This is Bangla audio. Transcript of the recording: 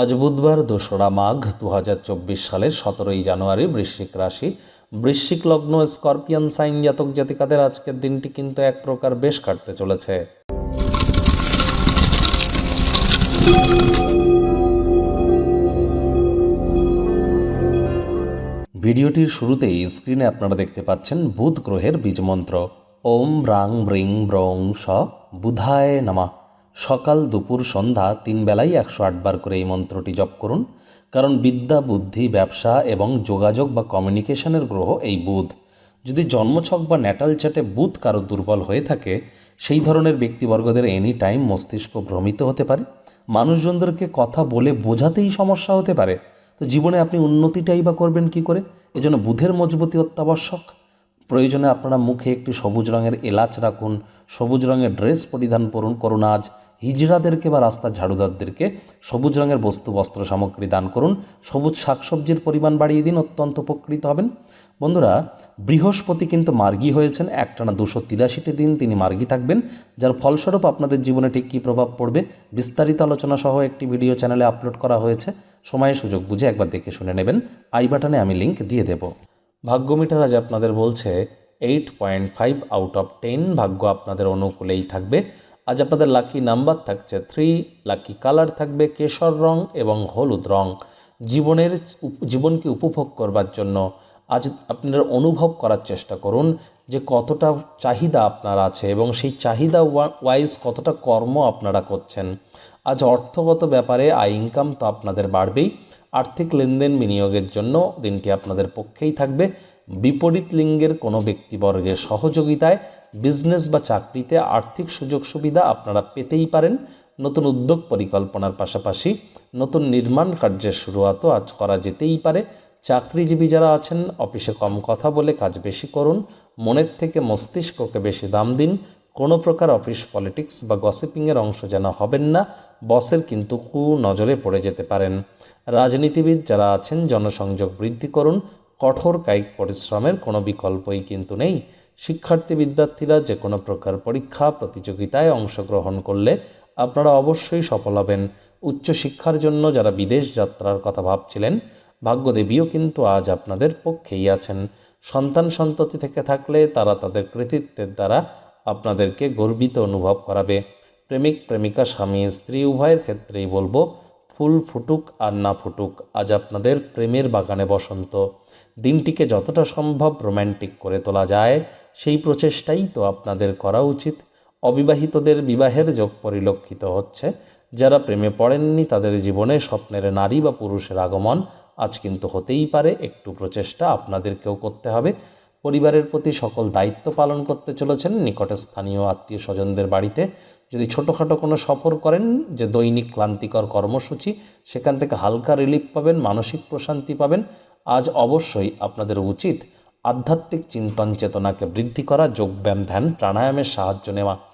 আজ বুধবার দোসরা মাঘ দু সালের সতেরোই জানুয়ারি বৃশ্চিক রাশি। বৃশ্চিক লগ্ন, স্করপিয়ান, সাইন জাতক জাতিকাদের আজকের দিনটি কিন্তু এক প্রকার বেশ কাটতে চলেছে। ভিডিওটির শুরুতেই স্ক্রিনে আপনারা দেখতে পাচ্ছেন বুধ গ্রহের বীজমন্ত্র। ওম ব্রাং ব্রিং ব্রং স বুধায় নামা। সকাল দুপুর সন্ধ্যা তিন বেলায় একশো আটবার করে এই মন্ত্রটি জপ করুন, কারণ বিদ্যা, বুদ্ধি, ব্যবসা এবং যোগাযোগ বা কমিউনিকেশনের গ্রহ এই বুধ। যদি জন্মছক বা ন্যাটাল চ্যাটে বুধ কারও দুর্বল হয়ে থাকে, সেই ধরনের ব্যক্তিবর্গদের এনি টাইম মস্তিষ্ক ভ্রমিত হতে পারে। মানুষজনদেরকে কথা বলে বোঝাতেই সমস্যা হতে পারে। তো জীবনে আপনি উন্নতিটাই বা করবেন কি করে? এজন্য বুধের মজবুতি অত্যাবশ্যক। প্রয়োজনে আপনারা মুখে একটি সবুজ রঙের এলাচ রাখুন, সবুজ রঙের ড্রেস পরিধান করুন করুন আজ। হিজড়াদেরকে বা রাস্তার ঝাড়ুদারদেরকে সবুজ রঙের বস্তু, বস্ত্র, সামগ্রী দান করুন। সবুজ শাকসবজির পরিমাণ বাড়িয়ে দিন, অত্যন্ত উপকৃত হবেন। বন্ধুরা, বৃহস্পতি কিন্তু মার্গী হয়েছেন, একটানা দুশো তিরাশিটি দিন তিনি মার্গী থাকবেন, যার ফলস্বরূপ আপনাদের জীবনে ঠিক কী প্রভাব পড়বে বিস্তারিত আলোচনা সহ একটি ভিডিও চ্যানেলে আপলোড করা হয়েছে। সময় সুযোগ বুঝে একবার দেখে শুনে নেবেন। আই বাটনে আমি লিঙ্ক দিয়ে দেব। ভাগ্য মিটার আজ আপনাদের বলছে, eight point five out of ten ভাগ্য আপনাদের অনুকূলেই থাকবে। আজ আপনাদের লাকি নাম্বার থাকছে থ্রি লাকি কালার থাকবে কেশর রং এবং হলুদ রং। জীবনের জীবনকে উপভোগ করবার জন্য আজ আপনারা অনুভব করার চেষ্টা করুন যে কতটা চাহিদা আপনার আছে এবং সেই চাহিদা ওয়া- ওয়াইজ কতটা কর্ম আপনারা করছেন। আজ অর্থগত ব্যাপারে আয় ইনকাম তো আপনাদের বাড়বেই। আর্থিক লেনদেন বিনিয়োগের জন্য দিনটি আপনাদের পক্ষেই থাকবে। বিপরীত লিঙ্গের কোনো ব্যক্তিবর্গের সহযোগিতায় বিজনেস বা চাকরিতে আর্থিক সুযোগ সুবিধা আপনারা পেতেই পারেন। নতুন উদ্যোগ পরিকল্পনার পাশাপাশি নতুন নির্মাণ কার্যের শুরুয়াতও আজ করা যেতেই পারে। চাকরিজীবী যারা আছেন, অফিসে কম কথা বলে কাজ বেশি করুন, মনের থেকে মস্তিষ্ককে বেশি দাম দিন। কোনো প্রকার অফিস পলিটিক্স বা গসিপিংয়ের অংশ যেন হবেন না, বসের কিন্তু কু নজরে পড়ে যেতে পারেন। রাজনীতিবিদ যারা আছেন, জনসংযোগ বৃদ্ধি করুন কঠোর কায়িক পরিশ্রমের কোনো বিকল্পই কিন্তু নেই। শিক্ষার্থী বিদ্যার্থীরা যে কোনো প্রকার পরীক্ষা, প্রতিযোগিতায় অংশগ্রহণ করলে আপনারা অবশ্যই সফল হবেন। উচ্চশিক্ষার জন্য যারা বিদেশ যাত্রার কথা ভাবছিলেন, ভাগ্যদেবীও কিন্তু আজ আপনাদের পক্ষেই আছেন। সন্তান সন্ততি থেকে থাকলে তারা তাদের কৃতিত্বের দ্বারা আপনাদেরকে গর্বিত অনুভব করাবে। প্রেমিক, প্রেমিকা, স্বামী, স্ত্রী, উভয়ের ক্ষেত্রেই বলব, ফুল ফুটুক আর না ফুটুক, আজ আপনাদের প্রেমের বাগানে বসন্ত। দিনটিকে যতটা সম্ভব রোম্যান্টিক করে তোলা যায়, সেই প্রচেষ্টাই তো আপনাদের করা উচিত। অবিবাহিতদের বিবাহের যোগ পরিলক্ষিত হচ্ছে। যারা প্রেমে পড়েননি, তাদের জীবনে স্বপ্নের নারী বা পুরুষের আগমন আজ কিন্তু হতেই পারে। একটু প্রচেষ্টা আপনাদেরকেও করতে হবে। পরিবারের প্রতি সকল দায়িত্ব পালন করতে চলেছেন নিকটে স্থানীয় আত্মীয় স্বজনদের বাড়িতে। যদি ছোটোখাটো কোনো সফর করেন, যে দৈনিক ক্লান্তিকর কর্মসূচি, সেখান থেকে হালকা রিলিফ পাবেন, মানসিক প্রশান্তি পাবেন। আজ অবশ্যই আপনাদের উচিত আধ্যাত্মিক চিন্তন চেতনাকে বৃদ্ধি করা যোগব্যায়াম ধ্যান প্রাণায়ামের সাহায্য নেওয়া।